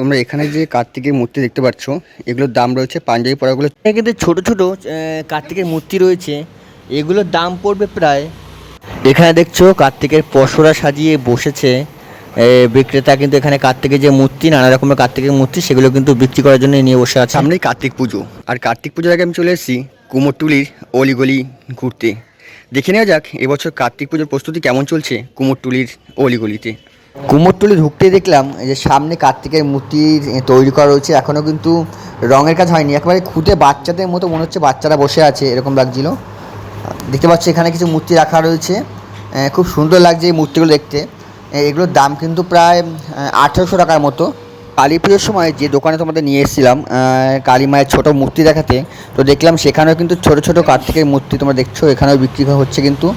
তোমরা এখানে যে কার্তিকের মূর্তি দেখতে পাচ্ছ এগুলোর দাম রয়েছে পাঞ্জাবি পড়াগুলো কিন্তু ছোটো ছোটো কার্তিকের মূর্তি রয়েছে। এগুলোর দাম পড়বে প্রায় এখানে দেখছ কার্তিকের পশরা সাজিয়ে বসেছে। বিক্রেতা কিন্তু এখানে কার্তিকের যে মূর্তি নানা রকমের কার্তিকের মূর্তি সেগুলো কিন্তু বিক্রি করার জন্য নিয়ে বসে আছে। সামনেই কার্তিক পুজো। আর কার্তিক পুজোর আগে আমি চলে এসেছি কুমোরটুলির অলিগলি ঘুরতে। দেখে নেওয়া যাক এবছর কার্তিক পুজোর প্রস্তুতি কেমন চলছে কুমোরটুলির অলিগলিতে। কুমোরটুলি ঢুকতে দেখলাম যে সামনে কার্তিকের মূর্তি তৈরি করা রয়েছে। এখনও কিন্তু রঙের কাজ হয়নি। একেবারে খুঁটে বাচ্চাদের মতো মনে হচ্ছে বাচ্চারা বসে আছে এরকম লাগছিল। দেখতে পাচ্ছি এখানে কিছু মূর্তি রাখা রয়েছে। খুব সুন্দর লাগছে এই মূর্তিগুলো দেখতে। এগুলোর দাম কিন্তু প্রায় আঠেরোশো টাকার মতো। কালী পুজোর সময় যে দোকানে তোমাদের নিয়ে এসেছিলাম কালী মায়ের ছোটো মূর্তি দেখাতে, তো দেখলাম সেখানেও কিন্তু ছোট ছোট কার্তিকের মূর্তি তোমরা দেখছ, এখানেও বিক্রি হচ্ছে কিন্তু।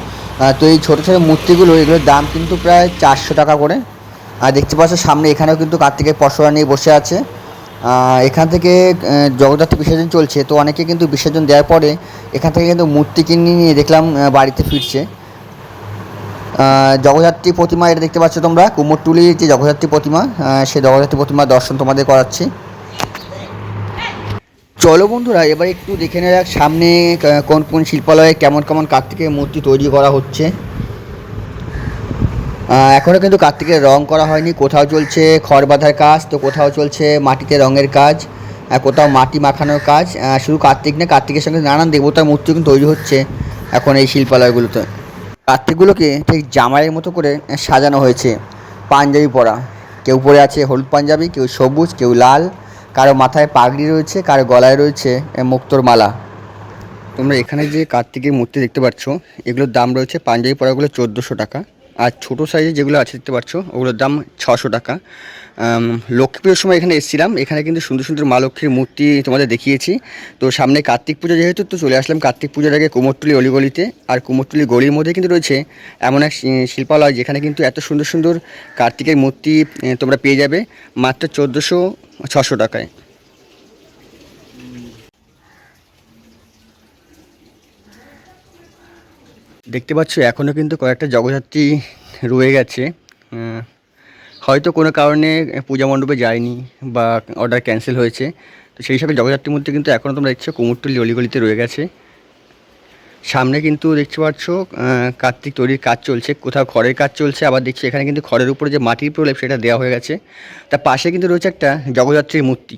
তো এই ছোটো ছোটো মূর্তিগুলো, এগুলোর দাম কিন্তু প্রায় চারশো টাকা করে। আর দেখতে পাচ্ছ সামনে এখানেও কিন্তু কার্তিকের পশরা নিয়ে বসে আছে। এখান থেকে জগদ্ধাত্রী বিসর্জন চলছে। তো অনেকে কিন্তু বিসর্জন দেওয়ার পরে এখান থেকে কিন্তু মূর্তি কিনে নিয়ে দেখলাম বাড়িতে ফিরছে। জগদ্ধাত্রী প্রতিমা, এটা দেখতে পাচ্ছ তোমরা, কুমোরটুলির যে জগদ্ধাত্রী প্রতিমা সেই জগদ্ধাত্রী প্রতিমা দর্শন তোমাদের করাচ্ছি। চলো বন্ধুরা, এবার একটু দেখে নেওয়া যাক সামনে কোন কোন শিল্পালয়ে কেমন কেমন কার্তিকের মূর্তি তৈরি করা হচ্ছে। এখনও কিন্তু কার্তিকের রং করা হয়নি, কোথাও চলছে খড় বাঁধার কাজ, তো কোথাও চলছে মাটিতে রঙের কাজ কোথাও মাটি মাখানোর কাজ। শুধু কার্তিক না, কার্তিকের সঙ্গে নানান দেবতার মূর্তি কিন্তু তৈরি হচ্ছে এখন এই শিল্পালয়গুলোতে। কার্তিকগুলোকে ঠিক জামাইয়ের মতো করে সাজানো হয়েছে, পাঞ্জাবি পরা। কেউ পরে আছে হলুদ পাঞ্জাবি, কেউ সবুজ, কেউ লাল। কারও মাথায় পাগড়ি রয়েছে, কারও গলায় রয়েছে মুক্তোর মালা। তোমরা এখানে যে কার্তিকের মূর্তি দেখতে পাচ্ছ, এগুলোর দাম রয়েছে পাঞ্জাবি পরাগুলো চোদ্দোশো টাকা। আর ছোটো সাইজে যেগুলো আছে দেখতে পাচ্ছ, ওগুলোর দাম ছশো টাকা। লক্ষ্মী পুজোর সময় এখানে এসেছিলাম, এখানে কিন্তু সুন্দর সুন্দর মা লক্ষ্মীর মূর্তি তোমাদের দেখিয়েছি। তো সামনে কার্তিক পুজো যেহেতু, তো চলে আসলাম কার্তিক পুজোর আগে কুমোরটুলি, অলিগলিতে। আর কুমোরটুলি গলির মধ্যে কিন্তু রয়েছে এমন এক শিল্পালয়, যেখানে কিন্তু এত সুন্দর সুন্দর কার্তিকের মূর্তি তোমরা পেয়ে যাবে। মাত্র চোদ্দোশো ছশো টাকায়। দেখতে পাচ্ছ এখনও কিন্তু কয়েকটা জগদ্ধাত্রী রয়ে গেছে। হয়তো কোনো কারণে পূজা মণ্ডপে যায়নি বা অর্ডার ক্যান্সেল হয়েছে। তো সেই হিসাবে জগদ্ধাত্রীর মধ্যে কিন্তু এখনও তোমরা দেখছ, কুমোরটুলি, অলিগলিতে রয়ে গেছে। সামনে কিন্তু দেখতে পাচ্ছ কার্তিক তৈরির কাজ চলছে, কোথাও খড়ের কাজ চলছে, আবার দেখছি এখানে কিন্তু খড়ের উপরে যে মাটির প্রলেপ সেটা দেওয়া হয়ে গেছে। তার পাশে কিন্তু রয়েছে একটা জগদ্ধাত্রীর মূর্তি।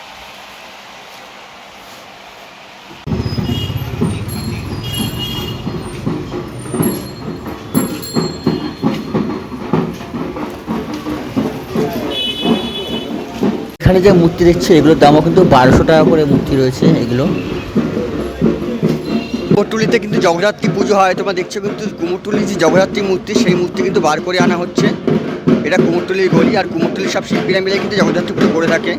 এখানে যে মূর্তি দেখছে, এগুলোর দামও কিন্তু বারোশো টাকা করে মূর্তি রয়েছে এগুলো। কুমোরটুলিতে কিন্তু জগদ্ধাত্রী পুজো হয়, তোমরা দেখছ কিন্তু কুমোরটুলির যে জগদ্ধাত্রী মূর্তি, সেই মূর্তি কিন্তু বার করে আনা হচ্ছে। এটা কুমোরটুলির গলি, আর কুমোরটুলির সব শিল্পীরা মিলে কিন্তু জগদ্ধাত্রী পুজো করে থাকে।